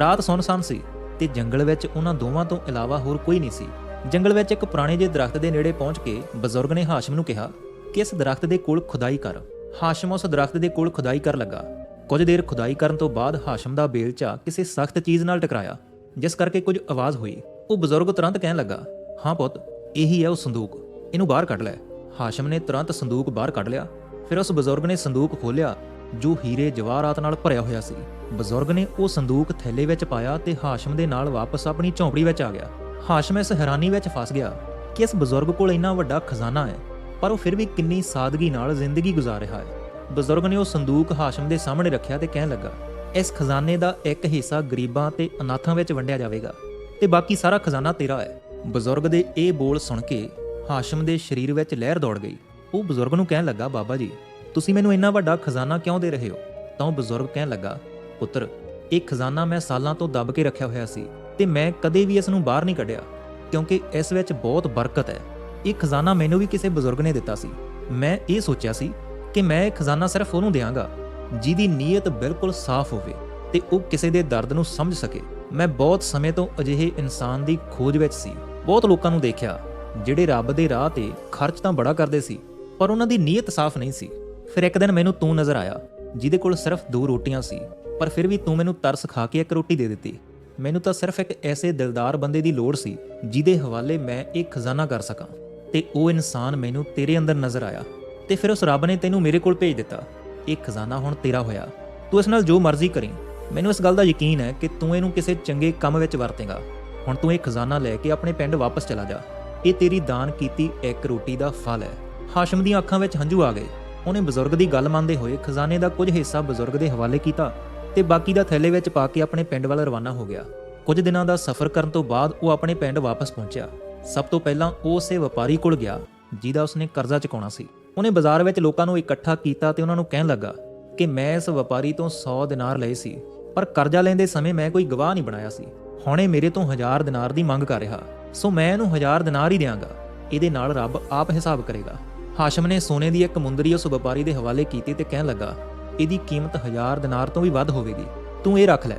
ਰਾਤ ਸੁੰਨਸਾਨ ਸੀ ਤੇ ਜੰਗਲ ਵਿੱਚ ਉਹਨਾਂ ਦੋਵਾਂ ਤੋਂ ਇਲਾਵਾ ਹੋਰ ਕੋਈ ਨਹੀਂ ਸੀ। ਜੰਗਲ ਵਿੱਚ ਇੱਕ ਪੁਰਾਣੇ ਜਿਹੇ ਦਰਖਤ ਦੇ ਨੇੜੇ ਪਹੁੰਚ ਕੇ ਬਜ਼ੁਰਗ ਨੇ ਹਾਸ਼ਮ ਨੂੰ ਕਿਹਾ ਕਿ ਇਸ ਦਰਖਤ ਦੇ ਕੋਲ ਖੁਦਾਈ ਕਰ। ਹਾਸ਼ਮ ਉਸ ਦਰਖਤ ਦੇ ਕੋਲ ਖੁਦਾਈ ਕਰ ਲੱਗਾ। ਕੁਝ ਦੇਰ ਖੁਦਾਈ ਕਰਨ ਤੋਂ ਬਾਅਦ ਹਾਸ਼ਮ ਦਾ ਬੇਲਚਾ ਕਿਸੇ ਸਖਤ ਚੀਜ਼ ਨਾਲ ਟਕਰਾਇਆ, ਜਿਸ ਕਰਕੇ ਕੁਝ ਆਵਾਜ਼ ਹੋਈ। ਉਹ ਬਜ਼ੁਰਗ ਤੁਰੰਤ ਕਹਿਣ ਲੱਗਾ, ਹਾਂ ਪੁੱਤ, ਇਹੀ ਹੈ ਉਹ ਸੰਦੂਕ। ਇਹਨੂੰ ਬਾਹਰ ਕੱਢ ਲੈ। ਹਾਸ਼ਮ ਨੇ ਤੁਰੰਤ ਸੰਦੂਕ ਬਾਹਰ ਕੱਢ ਲਿਆ ਫਿਰ ਉਸ ਬਜ਼ੁਰਗ ਨੇ ਸੰਦੂਕ ਖੋਲ੍ਹਿਆ, ਜੋ ਹੀਰੇ ਜਵਾਹਰਾਤ ਨਾਲ ਭਰਿਆ ਹੋਇਆ ਸੀ। ਬਜ਼ੁਰਗ ਨੇ ਉਹ ਸੰਦੂਕ ਥੈਲੇ ਵਿੱਚ ਪਾਇਆ ਤੇ ਹਾਸ਼ਮ ਦੇ ਨਾਲ ਵਾਪਸ ਆਪਣੀ ਝੌਂਪੜੀ ਵਿੱਚ ਆ ਗਿਆ। ਹਾਸ਼ਮ ਇਸ ਹੈਰਾਨੀ ਵਿੱਚ ਫਸ ਗਿਆ ਕਿ ਇਸ ਬਜ਼ੁਰਗ ਕੋਲ ਇੰਨਾ ਵੱਡਾ ਖਜ਼ਾਨਾ ਹੈ, ਪਰ ਉਹ ਫਿਰ ਵੀ ਕਿੰਨੀ ਸਾਦਗੀ ਨਾਲ ਜ਼ਿੰਦਗੀ ਗੁਜ਼ਾਰ ਰਿਹਾ ਹੈ। ਬਜ਼ੁਰਗ ਨੇ ਉਹ ਸੰਦੂਕ ਹਾਸ਼ਮ ਦੇ ਸਾਹਮਣੇ ਰੱਖਿਆ ਤੇ ਕਹਿਣ ਲੱਗਾ, ਇਸ ਖਜ਼ਾਨੇ ਦਾ ਇੱਕ ਹਿੱਸਾ ਗਰੀਬਾਂ ਤੇ ਅਨਾਥਾਂ ਵਿੱਚ ਵੰਡਿਆ ਜਾਵੇਗਾ ਤੇ ਬਾਕੀ ਸਾਰਾ ਖਜ਼ਾਨਾ ਤੇਰਾ ਹੈ। ਬਜ਼ੁਰਗ ਦੇ ਇਹ ਬੋਲ ਸੁਣ ਕੇ ਹਾਸ਼ਮ ਦੇ ਸਰੀਰ ਵਿੱਚ ਲਹਿਰ ਦੌੜ ਗਈ। ਉਹ ਬਜ਼ੁਰਗ ਨੂੰ ਕਹਿਣ ਲੱਗਾ, ਬਾਬਾ ਜੀ, ਤੁਸੀਂ ਮੈਨੂੰ ਇੰਨਾ ਵੱਡਾ ਖਜ਼ਾਨਾ ਕਿਉਂ ਦੇ ਰਹੇ ਹੋ? ਤਾਂ ਉਹ ਬਜ਼ੁਰਗ ਕਹਿਣ ਲੱਗਾ, ਪੁੱਤਰ, ਇਹ ਖਜ਼ਾਨਾ ਮੈਂ ਸਾਲਾਂ ਤੋਂ ਦੱਬ ਕੇ ਰੱਖਿਆ ਹੋਇਆ ਸੀ ਤੇ ਮੈਂ ਕਦੇ ਵੀ ਇਸ ਨੂੰ ਬਾਹਰ ਨਹੀਂ ਕੱਢਿਆ, ਕਿਉਂਕਿ ਇਸ ਵਿੱਚ ਬਹੁਤ ਬਰਕਤ ਹੈ। ਇਹ ਖਜ਼ਾਨਾ ਮੈਨੂੰ ਵੀ ਕਿਸੇ ਬਜ਼ੁਰਗ ਨੇ ਦਿੱਤਾ ਸੀ। ਮੈਂ ਇਹ ਸੋਚਿਆ ਸੀ ਕਿ ਮੈਂ ਇਹ ਖਜ਼ਾਨਾ ਸਿਰਫ ਉਹਨੂੰ ਦਿਆਂਗਾ, ਜਿਹਦੀ ਨੀਅਤ ਬਿਲਕੁਲ ਸਾਫ਼ ਹੋਵੇ ਤੇ ਉਹ ਕਿਸੇ ਦੇ ਦਰਦ ਨੂੰ ਸਮਝ ਸਕੇ। ਮੈਂ ਬਹੁਤ ਸਮੇਂ ਤੋਂ ਅਜਿਹੇ ਇਨਸਾਨ ਦੀ ਖੋਜ ਵਿੱਚ ਸੀ। ਬਹੁਤ ਲੋਕਾਂ ਨੂੰ ਦੇਖਿਆ, ਜਿਹੜੇ ਰੱਬ ਦੇ ਰਾਹ ਤੇ ਖਰਚ ਤਾਂ ਬੜਾ ਕਰਦੇ ਸੀ ਪਰ ਉਹਨਾਂ ਦੀ ਨੀਅਤ ਸਾਫ਼ ਨਹੀਂ ਸੀ। ਫਿਰ ਇੱਕ ਦਿਨ ਮੈਨੂੰ ਤੂੰ ਨਜ਼ਰ ਆਇਆ, ਜਿਹਦੇ ਕੋਲ ਸਿਰਫ ਦੋ ਰੋਟੀਆਂ ਸੀ, ਪਰ ਫਿਰ ਵੀ ਤੂੰ ਮੈਨੂੰ ਤਰਸ ਖਾ ਕੇ ਇੱਕ ਰੋਟੀ ਦੇ ਦਿੱਤੀ। ਮੈਨੂੰ ਤਾਂ ਸਿਰਫ ਇੱਕ ਐਸੇ ਦਿਲਦਾਰ ਬੰਦੇ ਦੀ ਲੋੜ ਸੀ, ਜਿਹਦੇ ਹਵਾਲੇ ਮੈਂ ਇਹ ਖਜ਼ਾਨਾ ਕਰ ਸਕਾਂ। ਤੇ ਉਹ ਇਨਸਾਨ ਮੈਨੂੰ ਤੇਰੇ ਅੰਦਰ ਨਜ਼ਰ ਆਇਆ, ਤੇ ਫਿਰ ਉਸ ਰੱਬ ਨੇ ਤੈਨੂੰ ਮੇਰੇ ਕੋਲ ਭੇਜ ਦਿੱਤਾ। ਇਹ ਖਜ਼ਾਨਾ ਹੁਣ ਤੇਰਾ ਹੋਇਆ। ਤੂੰ ਇਸ ਨਾਲ ਜੋ ਮਰਜ਼ੀ ਕਰੀਂ। ਮੈਨੂੰ ਇਸ ਗੱਲ ਦਾ ਯਕੀਨ ਹੈ ਕਿ ਤੂੰ ਇਹਨੂੰ ਕਿਸੇ ਚੰਗੇ ਕੰਮ ਵਿੱਚ ਵਰਤੇਗਾ। ਹੁਣ ਤੂੰ ਇਹ ਖਜ਼ਾਨਾ ਲੈ ਕੇ ਆਪਣੇ ਪਿੰਡ ਵਾਪਸ ਚਲਾ ਜਾ। ਇਹ ਤੇਰੀ ਦਾਨ ਕੀਤੀ ਇੱਕ ਰੋਟੀ ਦਾ ਫਲ ਹੈ। ਹਾਸ਼ਮ ਦੀਆਂ ਅੱਖਾਂ ਵਿੱਚ ਹੰਝੂ ਆ ਗਏ। ਉਹਨੇ ਬਜ਼ੁਰਗ ਦੀ ਗੱਲ ਮੰਨਦੇ ਹੋਏ ਖਜ਼ਾਨੇ ਦਾ ਕੁਝ ਹਿੱਸਾ ਬਜ਼ੁਰਗ ਦੇ ਹਵਾਲੇ ਕੀਤਾ ਤੇ ਬਾਕੀ ਦਾ ਥੈਲੇ ਵਿੱਚ ਪਾ ਕੇ ਆਪਣੇ ਪਿੰਡ ਵੱਲ ਰਵਾਨਾ ਹੋ ਗਿਆ। ਕੁਝ ਦਿਨਾਂ ਦਾ ਸਫ਼ਰ ਕਰਨ ਤੋਂ ਬਾਅਦ ਉਹ ਆਪਣੇ ਪਿੰਡ ਵਾਪਸ ਪਹੁੰਚਿਆ। ਸਭ ਤੋਂ ਪਹਿਲਾਂ ਉਹ ਉਸੇ ਵਪਾਰੀ ਕੋਲ ਗਿਆ, ਜਿਹਦਾ ਉਸਨੇ ਕਰਜ਼ਾ ਚੁਕਾਉਣਾ ਸੀ। ਉਹਨੇ ਬਾਜ਼ਾਰ ਵਿੱਚ ਲੋਕਾਂ ਨੂੰ ਇਕੱਠਾ ਕੀਤਾ ਤੇ ਉਹਨਾਂ ਨੂੰ ਕਹਿਣ ਲੱਗਾ ਕਿ ਮੈਂ ਇਸ ਵਪਾਰੀ ਤੋਂ 100 ਦਿਨਾਰ ਲਏ ਸੀ, ਪਰ ਕਰਜ਼ਾ ਲੈਂਦੇ ਸਮੇਂ ਮੈਂ ਕੋਈ ਗਵਾਹ ਨਹੀਂ ਬਣਾਇਆ ਸੀ। ਹੁਣ ਮੇਰੇ ਤੋਂ 1000 ਦਿਨਾਰ ਦੀ ਮੰਗ ਕਰ ਰਿਹਾ, ਸੋ ਮੈਂ ਇਹਨੂੰ 1000 ਦਿਨਾਰ ਹੀ ਦਿਆਂਗਾ। ਇਹਦੇ ਨਾਲ ਰੱਬ ਆਪ ਹਿਸਾਬ ਕਰੇਗਾ। ਹਾਸ਼ਮ ਨੇ ਸੋਨੇ ਦੀ ਇੱਕ ਮੁੰਦਰੀ ਉਸ ਵਪਾਰੀ ਦੇ ਹਵਾਲੇ ਕੀਤੀ ਤੇ ਕਹਿਣ ਲੱਗਾ, ਇਹਦੀ ਕੀਮਤ 1000 ਦਿਨਾਰ ਤੋਂ ਵੀ ਵੱਧ ਹੋਵੇਗੀ। ਤੂੰ ਇਹ ਰੱਖ ਲੈ।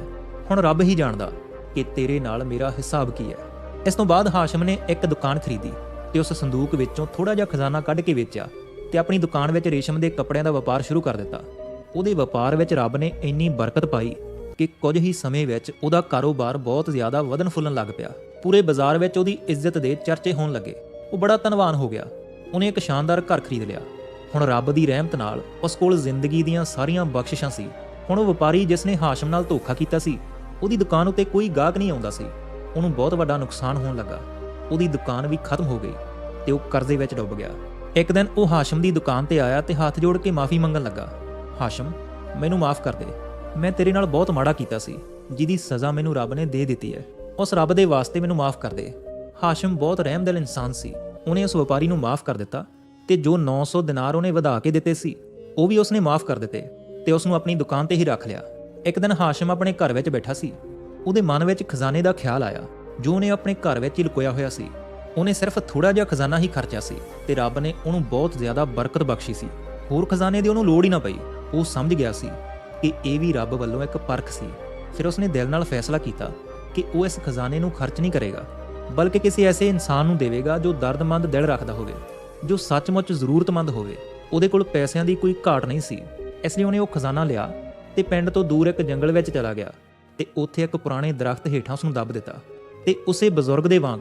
ਹੁਣ ਰੱਬ ਹੀ ਜਾਣਦਾ ਕਿ ਤੇਰੇ ਨਾਲ ਮੇਰਾ ਹਿਸਾਬ ਕੀ ਹੈ। ਇਸ ਤੋਂ ਬਾਅਦ ਹਾਸ਼ਮ ਨੇ ਇੱਕ ਦੁਕਾਨ ਖਰੀਦੀ ਤੇ ਉਸ ਸੰਦੂਕ ਵਿੱਚੋਂ ਥੋੜਾ ਜਿਹਾ ਖਜ਼ਾਨਾ ਕੱਢ ਕੇ ਵੇਚਿਆ ਤੇ ਆਪਣੀ ਦੁਕਾਨ ਵਿੱਚ ਰੇਸ਼ਮ ਦੇ ਕੱਪੜਿਆਂ ਦਾ ਵਪਾਰ ਸ਼ੁਰੂ ਕਰ ਦਿੱਤਾ। ਉਹਦੇ ਵਪਾਰ ਵਿੱਚ ਰੱਬ ਨੇ ਇੰਨੀ ਬਰਕਤ ਪਾਈ ਕਿ ਕੁਝ ਹੀ ਸਮੇਂ ਵਿੱਚ ਉਹਦਾ ਕਾਰੋਬਾਰ ਬਹੁਤ ਜ਼ਿਆਦਾ ਵਧਣ ਫੁੱਲਣ ਲੱਗ ਪਿਆ। ਪੂਰੇ ਬਾਜ਼ਾਰ ਵਿੱਚ ਉਹਦੀ ਇੱਜ਼ਤ ਦੇ ਚਰਚੇ ਹੋਣ ਲੱਗੇ। ਉਹ ਬੜਾ ਧਨਵਾਨ ਹੋ ਗਿਆ। ਉਹਨੇ ਇੱਕ ਸ਼ਾਨਦਾਰ ਘਰ ਖਰੀਦ ਲਿਆ। ਹੁਣ ਰੱਬ ਦੀ ਰਹਿਮਤ ਨਾਲ ਉਸ ਕੋਲ ਜ਼ਿੰਦਗੀ ਦੀਆਂ ਸਾਰੀਆਂ ਬਖਸ਼ਿਸ਼ਾਂ ਸੀ। ਹੁਣ ਉਹ ਵਪਾਰੀ ਜਿਸ ਨੇ ਹਾਸ਼ਮ ਨਾਲ ਧੋਖਾ ਕੀਤਾ ਸੀ, ਉਹਦੀ ਦੁਕਾਨ ਉੱਤੇ ਕੋਈ ਗਾਹਕ ਨਹੀਂ ਆਉਂਦਾ ਸੀ। ਉਹਨੂੰ ਬਹੁਤ ਵੱਡਾ ਨੁਕਸਾਨ ਹੋਣ ਲੱਗਾ। ਉਹਦੀ ਦੁਕਾਨ ਵੀ ਖਤਮ ਹੋ ਗਈ ਤੇ ਉਹ ਕਰਜ਼ੇ ਵਿੱਚ ਡੁੱਬ ਗਿਆ। ਇੱਕ ਦਿਨ ਉਹ ਹਾਸ਼ਮ ਦੀ ਦੁਕਾਨ ਤੇ ਆਇਆ ਤੇ ਹੱਥ ਜੋੜ ਕੇ ਮਾਫੀ ਮੰਗਣ ਲੱਗਾ। ਹਾਸ਼ਮ, ਮੈਨੂੰ ਮਾਫ ਕਰ ਦੇ। ਮੈਂ ਤੇਰੇ ਨਾਲ ਬਹੁਤ ਮਾੜਾ ਕੀਤਾ ਸੀ, ਜਿਹਦੀ ਸਜ਼ਾ ਮੈਨੂੰ ਰੱਬ ਨੇ ਦੇ ਦਿੱਤੀ ਹੈ। ਉਸ ਰੱਬ ਦੇ ਵਾਸਤੇ ਮੈਨੂੰ ਮਾਫ ਕਰ ਦੇ। ਹਾਸ਼ਮ ਬਹੁਤ ਰਹਿਮਦਿਲ ਇਨਸਾਨ ਸੀ। ਉਹਨੇ ਉਸ ਵਪਾਰੀ ਨੂੰ ਮਾਫ ਕਰ ਦਿੱਤਾ ਤੇ ਜੋ 900 ਦਿਨਾਰ ਉਹਨੇ ਵਧਾ ਕੇ ਦਿੱਤੇ ਸੀ, ਉਹ ਵੀ ਉਸਨੇ ਮਾਫ ਕਰ ਦਿੱਤੇ ਤੇ ਉਸ ਨੂੰ ਆਪਣੀ ਦੁਕਾਨ ਤੇ ਹੀ ਰੱਖ ਲਿਆ। ਇੱਕ ਦਿਨ ਹਾਸ਼ਮ ਆਪਣੇ ਘਰ ਵਿੱਚ ਬੈਠਾ ਸੀ। ਉਹਦੇ ਮਨ ਵਿੱਚ ਖਜ਼ਾਨੇ ਦਾ ਖਿਆਲ ਆਇਆ, ਜੋ ਉਹਨੇ ਆਪਣੇ ਘਰ ਵਿੱਚ ਹੀ ਲੁਕੋਇਆ ਹੋਇਆ ਸੀ। ਉਹਨੇ ਸਿਰਫ ਥੋੜਾ ਜਿਹਾ ਖਜ਼ਾਨਾ ਹੀ ਖਰਚਿਆ ਸੀ ਤੇ ਰੱਬ ਨੇ ਉਹਨੂੰ ਬਹੁਤ ਜ਼ਿਆਦਾ ਬਰਕਤ ਬਖਸ਼ੀ ਸੀ। ਹੋਰ ਖਜ਼ਾਨੇ ਦੀ ਉਹਨੂੰ ਲੋੜ ਹੀ ਨਾ ਪਈ। ਉਹ ਸਮਝ ਗਿਆ ਸੀ ਕਿ ਇਹ ਵੀ ਰੱਬ ਵੱਲੋਂ ਇੱਕ ਪਰਖ ਸੀ। ਫਿਰ ਉਸਨੇ ਦਿਲ ਨਾਲ ਫੈਸਲਾ ਕੀਤਾ ਕਿ ਉਹ ਇਸ ਖਜ਼ਾਨੇ ਨੂੰ ਖਰਚ ਨਹੀਂ ਕਰੇਗਾ। ਬਲਕਿ ਕਿਸੇ ਐਸੇ ਇਨਸਾਨ ਨੂੰ ਦੇਵੇਗਾ ਜੋ ਦਰਦਮੰਦ ਦਿਲ ਰੱਖਦਾ ਹੋਵੇ, ਜੋ ਸੱਚਮੁੱਚ ਜ਼ਰੂਰਤਮੰਦ ਹੋਵੇ। ਉਹਦੇ ਕੋਲ ਪੈਸਿਆਂ ਦੀ ਕੋਈ ਘਾਟ ਨਹੀਂ ਸੀ। ਇਸ ਲਈ ਉਹਨੇ ਉਹ ਖਜ਼ਾਨਾ ਲਿਆ ਤੇ ਪਿੰਡ ਤੋਂ ਦੂਰ ਇੱਕ ਜੰਗਲ ਵਿੱਚ ਚਲਾ ਗਿਆ ਤੇ ਉੱਥੇ ਇੱਕ ਪੁਰਾਣੇ ਦਰਖਤ ਹੇਠਾਂ ਉਸ ਨੂੰ ਦੱਬ ਦਿੱਤਾ ਤੇ ਉਸੇ ਬਜ਼ੁਰਗ ਦੇ ਵਾਂਗ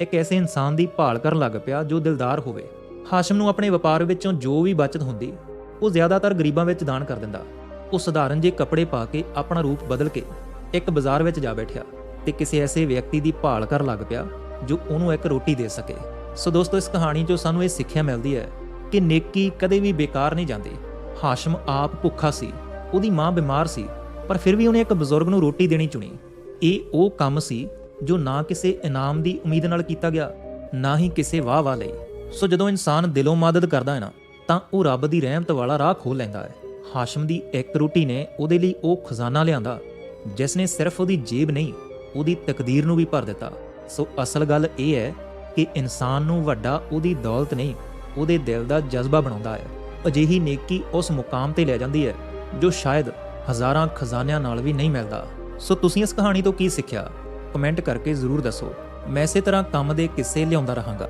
ਇੱਕ ਐਸੇ ਇਨਸਾਨ ਦੀ ਭਾਲ ਕਰਨ ਲੱਗ ਪਿਆ ਜੋ ਦਿਲਦਾਰ ਹੋਵੇ। ਹਾਸ਼ਮ ਨੂੰ ਆਪਣੇ ਵਪਾਰ ਵਿੱਚੋਂ ਜੋ ਵੀ ਬਚਤ ਹੁੰਦੀ, ਉਹ ਜ਼ਿਆਦਾਤਰ ਗਰੀਬਾਂ ਵਿੱਚ ਦਾਨ ਕਰ ਦਿੰਦਾ। ਉਹ ਸਧਾਰਨ ਜਿਹੇ ਕੱਪੜੇ ਪਾ ਕੇ ਆਪਣਾ ਰੂਪ ਬਦਲ ਕੇ ਇੱਕ ਬਾਜ਼ਾਰ ਵਿੱਚ ਜਾ ਬੈਠਿਆ। ਤੇ ਕਿਸੇ ਐਸੇ ਵਿਅਕਤੀ ਦੀ ਭਾਲ ਕਰਨ ਲੱਗ ਪਿਆ ਜੋ ਉਹਨੂੰ ਇੱਕ ਰੋਟੀ ਦੇ ਸਕੇ। ਸੋ ਦੋਸਤੋ, ਇਸ ਕਹਾਣੀ 'ਚੋਂ ਸਾਨੂੰ ਇਹ ਸਿੱਖਿਆ ਮਿਲਦੀ ਹੈ ਕਿ ਨੇਕੀ ਕਦੇ ਵੀ ਬੇਕਾਰ ਨਹੀਂ ਜਾਂਦੀ। ਹਾਸ਼ਮ ਆਪ ਭੁੱਖਾ ਸੀ, ਉਹਦੀ ਮਾਂ ਬਿਮਾਰ ਸੀ, ਪਰ ਫਿਰ ਵੀ ਉਹਨੇ ਇੱਕ ਬਜ਼ੁਰਗ ਨੂੰ ਰੋਟੀ ਦੇਣੀ ਚੁਣੀ। ਇਹ ਉਹ ਕੰਮ ਸੀ ਜੋ ਨਾ ਕਿਸੇ ਇਨਾਮ ਦੀ ਉਮੀਦ ਨਾਲ ਕੀਤਾ ਗਿਆ, ਨਾ ਹੀ ਕਿਸੇ ਵਾਹ ਵਾਹ ਲਈ। ਸੋ ਜਦੋਂ ਇਨਸਾਨ ਦਿਲੋਂ ਮਦਦ ਕਰਦਾ ਹੈ ਨਾ, ਤਾਂ ਉਹ ਰੱਬ ਦੀ ਰਹਿਮਤ ਵਾਲਾ ਰਾਹ ਖੋਲ ਲੈਂਦਾ ਹੈ। ਹਾਸ਼ਮ ਦੀ ਇੱਕ ਰੋਟੀ ਨੇ ਉਹਦੇ ਲਈ ਉਹ ਖਜ਼ਾਨਾ ਲਿਆਂਦਾ, ਜਿਸ ਨੇ ਸਿਰਫ ਉਹਦੀ ਜੇਬ ਨਹੀਂ ਉਹਦੀ ਤਕਦੀਰ ਨੂੰ ਵੀ ਭਰ ਦਿੱਤਾ। ਸੋ ਅਸਲ ਗੱਲ ਇਹ ਹੈ ਕਿ ਇਨਸਾਨ ਨੂੰ ਵੱਡਾ ਉਹਦੀ ਦੌਲਤ ਨਹੀਂ, ਉਹਦੇ ਦਿਲ ਦਾ ਜਜ਼ਬਾ ਬਣਾਉਂਦਾ ਹੈ। ਅਜਿਹੀ ਨੇਕੀ ਉਸ ਮੁਕਾਮ ਤੇ ਲੈ ਜਾਂਦੀ ਹੈ, ਜੋ ਸ਼ਾਇਦ ਹਜ਼ਾਰਾਂ ਖਜ਼ਾਨਿਆਂ ਨਾਲ ਵੀ ਨਹੀਂ ਮਿਲਦਾ। ਸੋ ਤੁਸੀਂ ਇਸ ਕਹਾਣੀ ਤੋਂ ਕੀ ਸਿੱਖਿਆ? ਕਮੈਂਟ ਕਰਕੇ ਜ਼ਰੂਰ ਦੱਸੋ। ਮੈਂ ਇਸੇ ਤਰ੍ਹਾਂ ਕੰਮ ਦੇ ਕਿੱਸੇ ਲਿਆਉਂਦਾ ਰਹਾਂਗਾ।